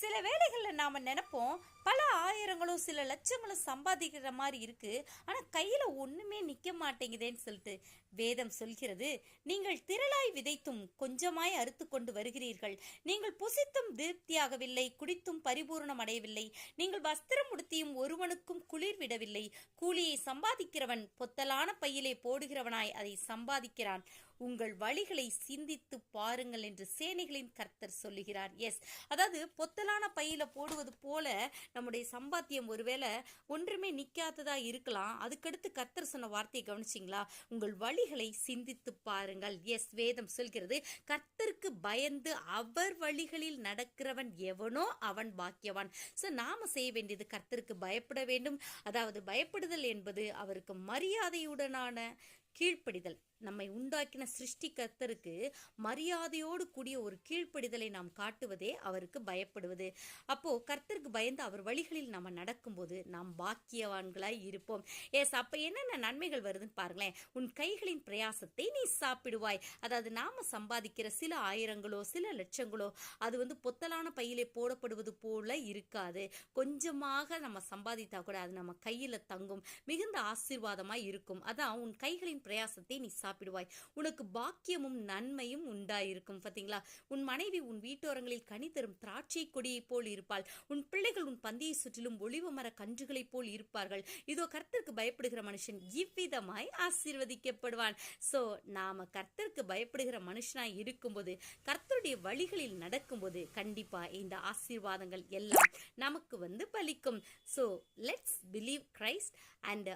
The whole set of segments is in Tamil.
சில வேலைகளில் நாம் நினைப்போம் பல ஆயிரங்களும் சில லட்சங்களும் சம்பாதிக்கிற மாதிரி இருக்கு. ஆனால் கையில் ஒன்றுமே நிற்க மாட்டேங்குதேன்னு சொல்லிட்டு வேதம் சொல்கிறது. நீங்கள் திரளாய் விதைத்தும் கொஞ்சமாய் அறுத்து கொண்டு வருகிறீர்கள். நீங்கள் புசித்தும் திருப்தியாகவில்லை குடித்தும் பரிபூரணம் அடையவில்லை. நீங்கள் வஸ்திரம் உடுத்தியும் ஒருவனுக்கும் குளிர் விடவில்லை. கூலியை சம்பாதிக்கிறவன் பொத்தலான பையிலே போடுகிறவனாய் அதை சம்பாதிக்கிறான். உங்கள் வழிகளை சிந்தித்து பாருங்கள் என்று சேனைகளின் கர்த்தர் சொல்லுகிறார். எஸ் அதாவது பொத்தலான பையில போடுவது போல நம்முடைய சம்பாத்தியம் ஒருவேளை ஒன்றுமே நிக்காததா இருக்கலாம். அதுக்கடுத்து கர்த்தர் சொன்ன வார்த்தையை கவனிச்சிங்களா? உங்கள் வழிகளை சிந்தித்து பாருங்கள். எஸ் வேதம் சொல்கிறது கர்த்தருக்கு பயந்து அவர் வழிகளில் நடக்கிறவன் எவனோ அவன் பாக்கியவான். ஸோ நாம செய்ய வேண்டியது கர்த்தருக்கு பயப்பட வேண்டும். அதாவது பயப்படுதல் என்பது அவருக்கு மரியாதையுடனான கீழ்ப்படிதல். நம்மை உண்டாக்கின சிருஷ்டி கர்த்தருக்கு மரியாதையோடு கூடிய ஒரு கீழ்ப்படிதலை நாம் காட்டுவதே அவருக்கு பயப்படுவது. அப்போ கர்த்தருக்கு பயந்து அவர் வழிகளில் நம்ம நடக்கும்போது நாம் பாக்கியவான்களாய் இருப்போம். எஸ் அப்ப என்னென்ன நன்மைகள் வருதுன்னு பாருங்களேன். உன் கைகளின் பிரயாசத்தை நீ சாப்பிடுவாய். அதாவது நாம சம்பாதிக்கிற சில ஆயிரங்களோ சில லட்சங்களோ அது வந்து பொத்தலான பையிலே போடப்படுவது போல இருக்காது. கொஞ்சமாக நம்ம சம்பாதித்தா கூட அது நம்ம கையில தங்கும். மிகுந்த ஆசீர்வாதமாய் இருக்கும். அதான் உன் கைகளின் பிரயாசத்தை நீ சாப்பிடுவாய். உனக்கு பாக்கியமும் நன்மையும் உண்டாயிருக்கும் பார்த்தீங்களா உன் மனைவி உன் வீட்டோரங்களில் கனி தரும் திராட்சை கொடியைப் போல் இருப்பாள். உன் பிள்ளைகள் உன் பந்தியை சுற்றிலும் ஒளிவு மர கன்றுகளைப் போல் இருப்பார்கள். இதோ கர்த்தருக்கு பயப்படுகிற மனுஷன் இவ்விதமாய் ஆசீர்வதிக்கப்படுவான். சோ நாம கர்த்தருக்கு பயப்படுகிற மனுஷனாய் இருக்கும்போது கர்த்தருடைய வழிகளில் நடக்கும்போது கண்டிப்பா இந்த ஆசீர்வாதங்கள் எல்லாம் நமக்கு வந்து பலிக்கும். So let's believe Christ and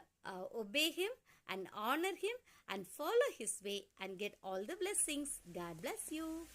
obey him and honor him and follow his way and get all the blessings. God bless you.